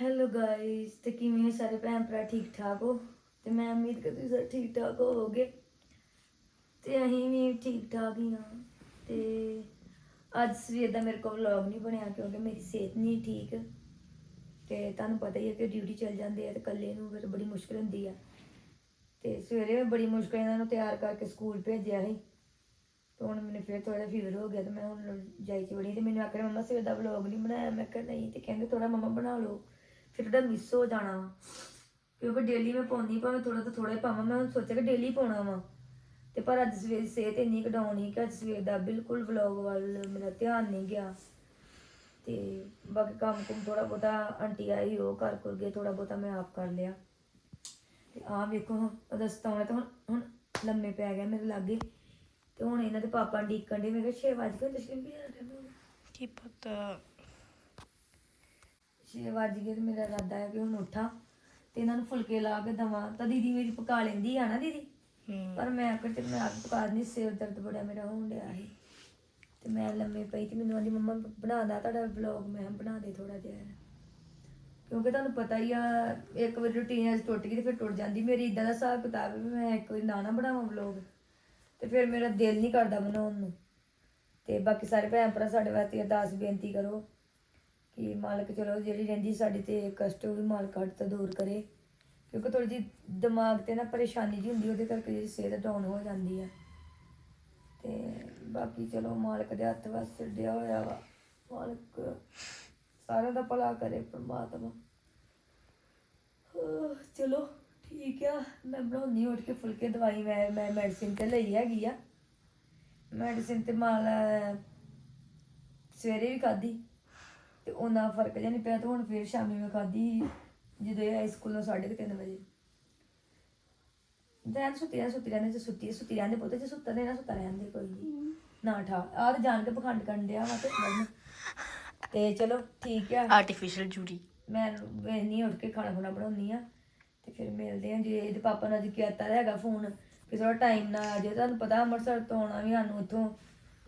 Hello guys ਤੇ ਕਿਵੇਂ ਹੋ ਸਾਰੇ ਭੈਣ ਭਰਾ? ਠੀਕ ਠਾਕ ਹੋ? ਤੇ ਮੈਂ ਉਮੀਦ ਕਰਦੀ ਸਾਰੇ ਠੀਕ ਠਾਕ ਹੋਵੋਗੇ। ਤੇ ਅਸੀਂ ਵੀ ਠੀਕ ਠਾਕ ਹੀ ਹਾਂ। ਤੇ ਅੱਜ ਸਵੇਰ ਦਾ ਮੇਰੇ ਕੋਲ ਵਲੌਗ ਨਹੀਂ ਬਣਿਆ ਕਿਉਂਕਿ ਮੇਰੀ ਸਿਹਤ ਨਹੀਂ ਠੀਕ। ਤੇ ਤੁਹਾਨੂੰ ਪਤਾ ਹੀ ਹੈ ਕਿ ਡਿਊਟੀ ਚੱਲ ਜਾਂਦੇ ਆ ਤੇ ਇਕੱਲੇ ਨੂੰ ਫਿਰ ਬੜੀ ਮੁਸ਼ਕਲ ਹੁੰਦੀ ਆ। ਤੇ ਸਵੇਰੇ ਮੈਂ ਬੜੀ ਮੁਸ਼ਕਲ ਇਹਨਾਂ ਨੂੰ ਤਿਆਰ ਕਰਕੇ ਸਕੂਲ ਭੇਜਿਆ ਸੀ। ਤੇ ਹੁਣ ਮੈਨੂੰ ਫਿਰ ਥੋੜਾ ਫੀਵਰ ਹੋ ਗਿਆ ਤੇ ਮੈਂ ਹੁਣ ਜਾਈ ਚ ਬੜੀ ਤੇ ਮੈਨੂੰ ਆਖਿਆ, ਮੰਮਾ, ਸਵੇਰ ਦਾ ਵਲੌਗ ਨਹੀਂ ਬਣਾਇਆ। ਮੈਂ ਕਿਹਾ, ਨਹੀਂ, ਤੇ ਕਹਿੰਦੇ ਥੋੜਾ ਮੰਮਾ ਬਣਾ ਲਓ। ਫਿਰ ਥੋੜਾ ਮਿਸ ਹੋ ਜਾਣਾ ਵਾ। ਕਿਉਂਕਿ ਡੇਲੀ ਮੈਂ ਪਾਉਂਦੀ ਭਾਵੇਂ ਥੋੜਾ ਤਾਂ ਥੋੜਾ ਹੀ ਪਾਵਾਂ, ਮੈਂ ਹੁਣ ਸੋਚਿਆ ਕਿ ਡੇਲੀ ਪਾਉਣਾ ਵਾ। ਤੇ ਪਰ ਅੱਜ ਸਵੇਰ ਸਿਹਤ ਇੰਨੀ ਕਡਾਊਨ ਸੀ ਕਿ ਅੱਜ ਸਵੇਰ ਦਾ ਬਿਲਕੁਲ ਵਲੌਗ ਵੱਲ ਮੇਰਾ ਧਿਆਨ ਨਹੀਂ ਗਿਆ। ਤੇ ਬਾਕੀ ਕੰਮ ਕੁਮ ਥੋੜਾ ਬਹੁਤਾ ਆਂਟੀ ਆਈ, ਉਹ ਕਰ ਕਰ ਗਏ ਥੋੜਾ ਬਹੁਤਾ ਮੈਂ ਆਪ ਕਰ ਲਿਆ। ਤੇ ਆਹ ਵੇਖੋ ਹੁਣ ਉਹਦਾ ਸਤਾਉਣਾ ਤਾਂ ਹੁਣ ਹੁਣ ਲੰਮੇ ਪੈ ਗਿਆ ਮੇਰੇ ਲਾਗੇ। ਤੇ ਹੁਣ ਇਹਨਾਂ ਦੇ ਪਾਪਾ ਡੀਕਣ ਦੇ ਮੈਂ ਕਿਹਾ 6 ਵਜ ਗਏ ਦਸ਼ਮੀ ਵੀ ਆ ਰਿਹਾ ਕੀ ਪਤਾ। 6 ਵਜ ਗਏ ਤੇ ਮੇਰਾ ਇਰਾਦਾ ਹੈ ਕਿ ਹੁਣ ਉੱਠਾਂ ਤੇ ਇਹਨਾਂ ਨੂੰ ਫੁਲਕੇ ਲਾ ਕੇ ਦਵਾਂ। ਤਾਂ ਦੀਦੀ ਮੇਰੀ ਪਕਾ ਲੈਂਦੀ ਆ ਨਾ ਦੀਦੀ? ਪਰ ਮੈਂ ਆਖਰ ਤੇ ਮੈਂ ਆਪ ਪਕਾ ਨਹੀਂ ਸਿਰ ਦਰਦ ਬੜਾ ਮੇਰਾ ਹੋਣ ਡਿਆ ਸੀ। ਤੇ ਮੈਂ ਲੰਮੇ ਪਈ ਤੇ ਮੈਨੂੰ ਆਂਦੀ ਮੰਮਾ ਬਣਾਦਾ ਤੁਹਾਡਾ ਵਲੌਗ। ਮੈਂ ਕਿਹਾ ਬਣਾ ਦੇ ਥੋੜਾ ਜਿਹਾ। ਕਿਉਂਕਿ ਤੁਹਾਨੂੰ ਪਤਾ ਹੀ ਆ ਇੱਕ ਵਾਰ ਰੁਟੀਨ ਅੱਜ ਟੁੱਟ ਗਈ ਤੇ ਫਿਰ ਟੁੱਟ ਜਾਂਦੀ। ਮੇਰੀ ਇਦਾਂ ਦਾ ਹਿਸਾਬ ਕਿਤਾਬ ਵੀ ਮੈਂ ਇੱਕ ਵਾਰੀ ਨਾ ਨਾ ਬਣਾਵਾਂ ਵਲੌਗ। ਤੇ ਫਿਰ ਮੇਰਾ ਦਿਲ ਨਹੀਂ ਕਰਦਾ ਬਣਾਉਣ ਨੂੰ। ਤੇ ਬਾਕੀ ਸਾਰੇ ਭੈਣ ਭਰਾ ਸਾਡੇ ਵਾਸਤੇ ਅਰਦਾਸ ਬੇਨਤੀ ਕਰੋ ਕਿ ਮਾਲਕ ਚਲੋ ਜਿਹੜੀ ਰਹਿੰਦੀ ਸਾਡੇ ਤੇ ਕਸ਼ਟ ਉਹ ਵੀ ਮਾਲਕ ਹੱਟ ਤੋਂ ਦੂਰ ਕਰੇ। ਕਿਉਂਕਿ ਥੋੜੀ ਜਿਹੀ ਦਿਮਾਗ ਤੇ ਨਾ ਪਰੇਸ਼ਾਨੀ ਜੀ ਹੁੰਦੀ, ਉਹਦੇ ਕਰਕੇ ਜਿਹੜੀ ਸਿਹਤ ਡਾਊਨ ਹੋ ਜਾਂਦੀ ਆ। ਤੇ ਬਾਕੀ ਚਲੋ ਮਾਲਕ ਦੇ ਹੱਥ ਵਸ ਛੱਡਿਆ ਹੋਇਆ ਵਾ। ਮਾਲਕ ਸਾਰਿਆਂ ਦਾ ਭਲਾ ਕਰੇ, ਪ੍ਰਮਾਤਮਾ। ਚਲੋ ਠੀਕ ਆ, ਮੈਂ ਬਣਾਉਣੀ ਉੱਠ ਕੇ ਫੁਲਕੇ, ਦਵਾਈ ਮੈਂ ਮੈਂ ਮੈਡੀਸਿਨ ਤੇ ਲਈ ਹੈਗੀ ਆ। ਮੈਡੀਸਿਨ ਤੇ ਮਾਲ ਸਵੇਰੇ ਵੀ ਖਾਧੀ। ਤੇ ਉਹਨਾਂ ਫ਼ਰਕ ਜਿਹਾ ਨਹੀਂ ਪਿਆ ਤੇ ਹੁਣ ਫਿਰ ਸ਼ਾਮੀ ਮੈਂ ਖਾਧੀ ਜਦੋਂ ਇਹ ਆਈ ਸਕੂਲੋਂ 3:30 ਵਜੇ। ਦੈਨ ਸੁੱਤੀ ਰਹਿ ਸੁੱਤੀ ਰਹਿੰਦੇ ਜੇ ਸੁੱਤੀ ਸੁੱਤੀ ਰਹਿੰਦੇ ਪੁੱਤ ਜੇ ਸੁੱਤਾ ਨੇ ਨਾ ਸੁੱਤਾ ਰਹਿੰਦੇ ਕੋਈ ਨਹੀਂ ਨਾ ਠਾ ਆਹ ਤੇ ਜਾਣ ਕੇ ਪਖੰਡ ਕਰਨ ਡਿਆ ਵਾ ਤੇ ਵਰਨ। ਤੇ ਚਲੋ ਠੀਕ ਆ। ਆਰਟੀਫੀਸ਼ੀਅਲ ਜੂਰੀ ਮੈਂ ਵੇਨੀ ਉੱਠ ਕੇ ਖਾਣਾ ਖੁਣਾ ਬਣਾਉਣੀ ਆ ਤੇ ਫਿਰ ਮਿਲਦੇ ਆ ਜੇ ਇਹਦੇ ਪਾਪਾ ਨੇ ਅੱਜ ਕੀਤਾ ਤਾਂ ਹੈਗਾ ਫੋਨ ਕਿ ਥੋੜਾ ਟਾਈਮ ਨਾਲ ਆ ਜਾਏ। ਤੁਹਾਨੂੰ ਪਤਾ ਅੰਮ੍ਰਿਤਸਰ ਤੋਂ ਆਉਣਾ ਵੀ ਸਾਨੂੰ ਉੱਥੋਂ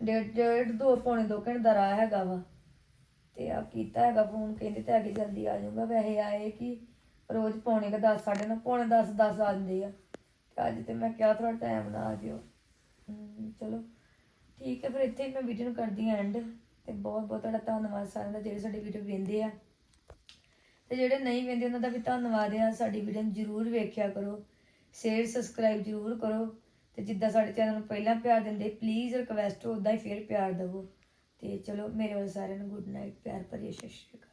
ਡੇਢ ਡੇਢ ਦੋ ਪੌਣੇ ਦੋ ਘੰਟੇ ਦਾ ਰਾਹ ਹੈਗਾ ਵਾ। ਤੇ ਆ ਕੀਤਾ ਹੈਗਾ ਫੋਨ, ਕਹਿੰਦੇ ਤਾਂ ਹੈਗੇ ਜਲਦੀ ਆ ਜਾਊਗਾ। ਵੈਸੇ ਆਏ ਕਿ ਰੋਜ਼ ਪੌਣੇ ਕ 10 ਸਾਢੇ ਨੌ, ਪੌਣੇ 10 10 ਆ ਜਾਂਦੇ ਆ। ਤੇ ਅੱਜ ਤੇ ਮੈਂ ਕਿਹਾ ਥੋੜਾ ਟਾਈਮ ਨਾ ਆ ਜਿਓ ਚਲੋ। ਠੀਕ ਹੈ, ਫਿਰ ਇੱਥੇ ਮੈਂ ਵੀਡੀਓ ਨੂੰ ਕਰਦੀ ਹਾਂ ਐਂਡ ਤੇ ਬਹੁਤ ਬਹੁਤ ਤੁਹਾਡਾ ਧੰਨਵਾਦ ਸਾਰਿਆਂ ਦਾ, ਜਿਹੜੇ ਸਾਡੀ ਵੀਡੀਓ ਵੇਖਦੇ ਆ। ਤੇ ਜਿਹੜੇ ਨਹੀਂ ਵੇਖਦੇ, ਉਹਨਾਂ ਦਾ ਵੀ ਧੰਨਵਾਦ ਆ। ਸਾਡੀ ਵੀਡੀਓ ਨੂੰ ਜਰੂਰ ਵੇਖਿਆ ਕਰੋ। ਸ਼ੇਅਰ ਸਬਸਕ੍ਰਾਈਬ ਜਰੂਰ ਕਰੋ। ਤੇ ਜਿੱਦਾਂ ਸਾਡੇ ਚੈਨਲ ਨੂੰ ਪਹਿਲਾਂ ਪਿਆਰ ਦਿੰਦੇ ਪਲੀਜ਼ ਰਿਕਵੈਸਟ ਉਦਾਂ ਹੀ ਫੇਰ ਪਿਆਰ ਦਿਵੋ। ਤੇ ਚਲੋ ਮੇਰੇ ਵੱਲ ਸਾਰਿਆਂ ਨੂੰ ਗੁੱਡ ਨਾਈਟ ਪਿਆਰ ਭਰੀ ਸਤਿ ਸ਼੍ਰੀ ਅਕਾਲ।